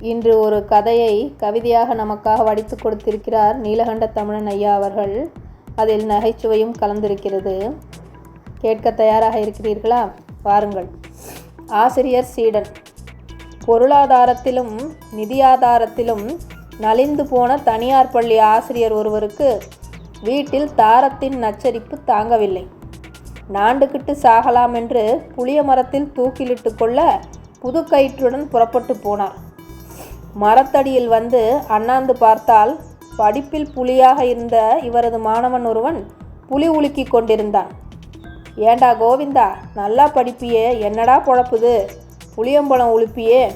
இன்று ஒரு கதையை கவிதையாக நமக்காக வடித்து கொடுத்திருக்கிறார் நீலகண்ட தமிழன் ஐயா அவர்கள். அதில் நகைச்சுவையும் கலந்திருக்கிறது. கேட்க தயாராக இருக்கிறீர்களா? வாருங்கள். ஆசிரியர் சீடன். பொருளாதாரத்திலும் நிதியாதாரத்திலும் நலிந்து போன தனியார் பள்ளி ஆசிரியர் ஒருவருக்கு வீட்டில் தாரத்தின் நச்சரிப்பு தாங்கவில்லை. நாண்டுகிட்டு சாகலாம் என்று புளிய மரத்தில் தூக்கிலிட்டு கொள்ள புது கயிற்றுடன் புறப்பட்டு போனார். மரத்தடியில் வந்து அண்ணாந்து பார்த்தால் படிப்பில் புலியாக இருந்த இவரது மாணவன் ஒருவன் புலி உலுக்கி கொண்டிருந்தான். ஏண்டா கோவிந்தா நல்லா படிப்பியே என்னடா பொழப்புது? புளியம்பழம் உழுப்பியே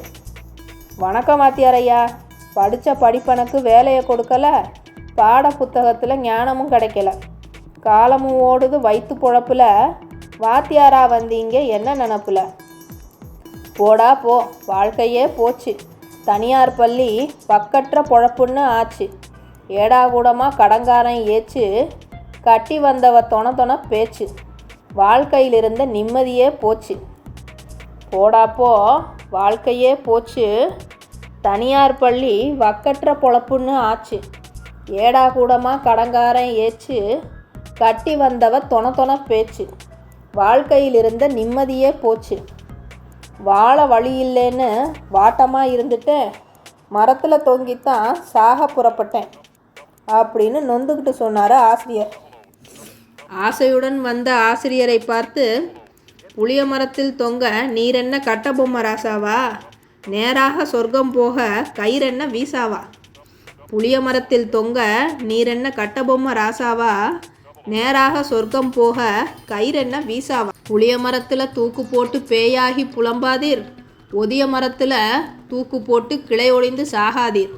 வணக்கம் வாத்தியார் ஐயா படித்த படிப்பனுக்கு வேலையை கொடுக்கல? பாட புத்தகத்தில் ஞானமும் கிடைக்கல. காலமும் ஓடுது வயிற்று பொழப்பில். வாத்தியாரா வந்தீங்க என்ன நினப்பில்? போடா போ. வாழ்க்கையே போச்சு. தனியார் பள்ளி பக்கற்ற பொழப்புன்னு ஆச்சு. ஏடாகூடமாக கடங்காரன் ஏச்சு கட்டி வந்தவ தொண தொண பேச்சு. வாழ்க்கையில் இருந்த நிம்மதியே போச்சு. போடாப்போ வாழ்க்கையே போச்சு. தனியார் பள்ளி வக்கற்ற பொழப்புன்னு ஆச்சு. ஏடா கூடமாக கடங்காரன் ஏச்சு கட்டி வந்தவ தொண தொண பேச்சு. வாழ்க்கையில் இருந்த நிம்மதியே போச்சு. வாழ வழி இல்லைன்னு வாட்டமாக இருந்துட்டு மரத்தில் தொங்கித்தான் சாக புறப்பட்டேன் அப்படின்னு நொந்துக்கிட்டு சொன்னார் ஆசிரியர். ஆசையுடன் வந்த ஆசிரியரை பார்த்து புளிய மரத்தில் தொங்க நீரென்ன கட்டபொம்மை ராசாவா? நேராக சொர்க்கம் போக கயிறென்ன வீசாவா? புளிய மரத்தில் தொங்க நீரென்ன கட்டபொம்மை ராசாவா? நேராக சொர்க்கம் போக கயிறென்ன வீசாவா? புளிய மரத்தில் தூக்கு போட்டு பேயாகி புலம்பாதீர். ஒதிய மரத்தில் தூக்கு போட்டு கிளை ஒளிந்து சாகாதீர்.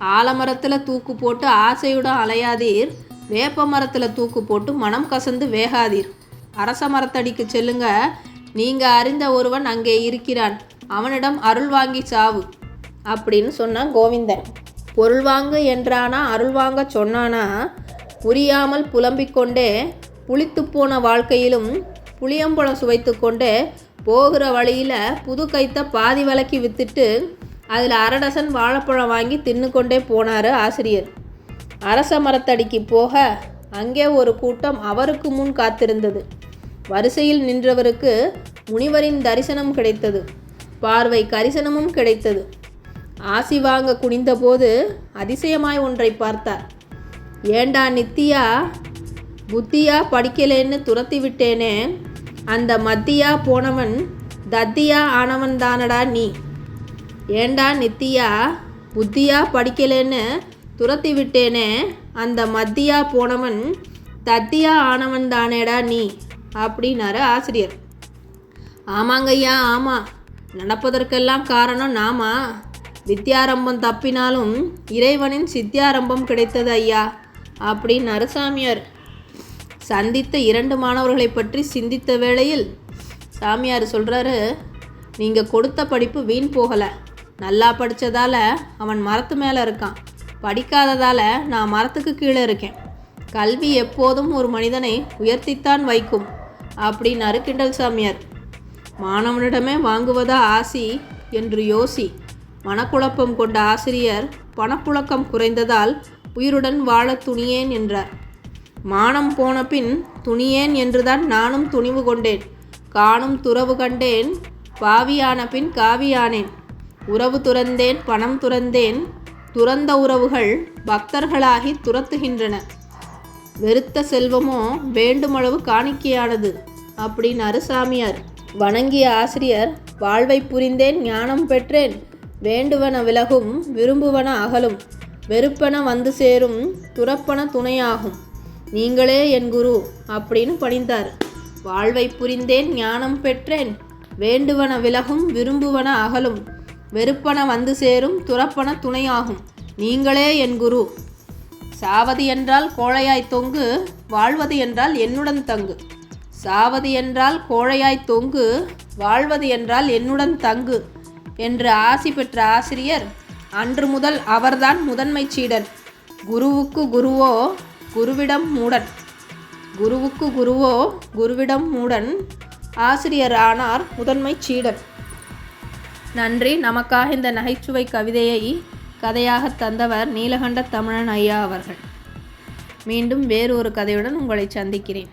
ஆலமரத்தில் தூக்கு போட்டு ஆசையுடன் அலையாதீர். வேப்ப மரத்தில் தூக்கு போட்டு மனம் கசந்து வேகாதீர். அரச மரத்தடிக்கு செல்லுங்க. நீங்கள் அறிந்த ஒருவன் அங்கே இருக்கிறான். அவனிடம் அருள் வாங்கி சாவு. அப்படின்னு சொன்னான் கோவிந்தன். பொருள் வாங்கு என்றானா அருள் வாங்க சொன்னானா புரியாமல் புலம்பிக் கொண்டே புளித்து போன வாழ்க்கையிலும் புளியம்பழம் சுவைத்து கொண்டே போகிற வழியில் புது கைத்த பாதி விலக்கி விற்றுட்டு அதில் அரடசன் வாழைப்பழம் வாங்கி தின்னு கொண்டே போனார் ஆசிரியர். அரச மரத்தடிக்கு போக அங்கே ஒரு கூட்டம் அவருக்கு முன் காத்திருந்தது. வரிசையில் நின்றவருக்கு முனிவரின் தரிசனம் கிடைத்தது. பார்வை கரிசனமும் கிடைத்தது. ஆசி வாங்க குனிந்தபோது அதிசயமாய் ஒன்றை பார்த்தார். ஏண்டா நித்தியா? புத்தியா படிக்கலேன்னு துரத்தி விட்டேனே. அந்த மத்தியா போனவன் தத்தியா ஆனவன் தானடா நீ. ஏண்டா நித்தியா? புத்தியா படிக்கலேன்னு துரத்தி விட்டேனே. அந்த மத்தியா போனவன் தத்தியா ஆனவன் தானேடா நீ அப்படின்னாரு ஆசிரியர். ஆமாங்கய்யா ஆமாம் நடப்பதற்கெல்லாம் காரணம் நாமா. வித்யாரம்பம் தப்பினாலும் இறைவனின் சித்தியாரம்பம் கிடைத்தது ஐயா. அப்படி நரசாமியார் சந்தித்த இரண்டு மாணவர்களை பற்றி சிந்தித்த வேளையில் சாமியார் சொல்கிறாரு நீங்கள் கொடுத்த படிப்பு வீண் போகலை. நல்லா படித்ததால் அவன் மரத்து மேலே இருக்கான். படிக்காததால் நான் மரத்துக்கு கீழே இருக்கேன். கல்வி எப்போதும் ஒரு மனிதனை உயர்த்தித்தான் வைக்கும் அப்படின்னாரு கிண்டல் சாமியார். மாணவனிடமே வாங்குவதா ஆசி? என்று யோசி மனக்குழப்பம் கொண்ட ஆசிரியர் பணப்புழக்கம் குறைந்ததால் உயிருடன் வாழ துணியேன் என்றார். மானம் போன பின் துணியேன் என்றுதான் நானும் துணிவு கொண்டேன். காணும் துறவு கண்டேன் பாவியான பின் காவியானேன். உறவு துறந்தேன் பணம் துறந்தேன் துறந்த உறவுகள் பக்தர்களாகி துரத்துகின்றன. வெறுத்த செல்வமோ வேண்டுமளவு காணிக்கையானது அப்படின்னாரு சாமியார் வணங்கிய ஆசிரியர் வாழ்வை புரிந்தேன் ஞானம் பெற்றேன் வேண்டுவன விலகும் விரும்புவன அகலும். வெறுப்பன வந்து சேரும் துறப்பன துணையாகும். நீங்களே என் குரு அப்படின்னு பணிந்தார். வாழ்வை புரிந்தேன் ஞானம் பெற்றேன். வேண்டுவன விலகும் விரும்புவன அகலும். வெறுப்பன வந்து சேரும் துறப்பன துணையாகும். நீங்களே என் குரு. சாவது என்றால் கோழையாய் தொங்கு வாழ்வது என்றால் என்னுடன் தங்கு. சாவது என்றால் கோழையாய் தொங்கு வாழ்வது என்றால் என்னுடன் தங்கு என்று ஆசி பெற்ற ஆசிரியர் அன்று முதல் அவர்தான் முதன்மை சீடன். குருவுக்கு குருவோ குருவிடம் மூடன். குருவுக்கு குருவோ குருவிடம் மூடன் ஆசிரியர் ஆனார் முதன்மை சீடன். நன்றி. நமக்காக இந்த நகைச்சுவை கவிதையை கதையாக தந்தவர் நீலகண்ட தமிழன் ஐயா அவர்கள். மீண்டும் வேறு ஒரு கதையுடன் உங்களை சந்திக்கிறேன்.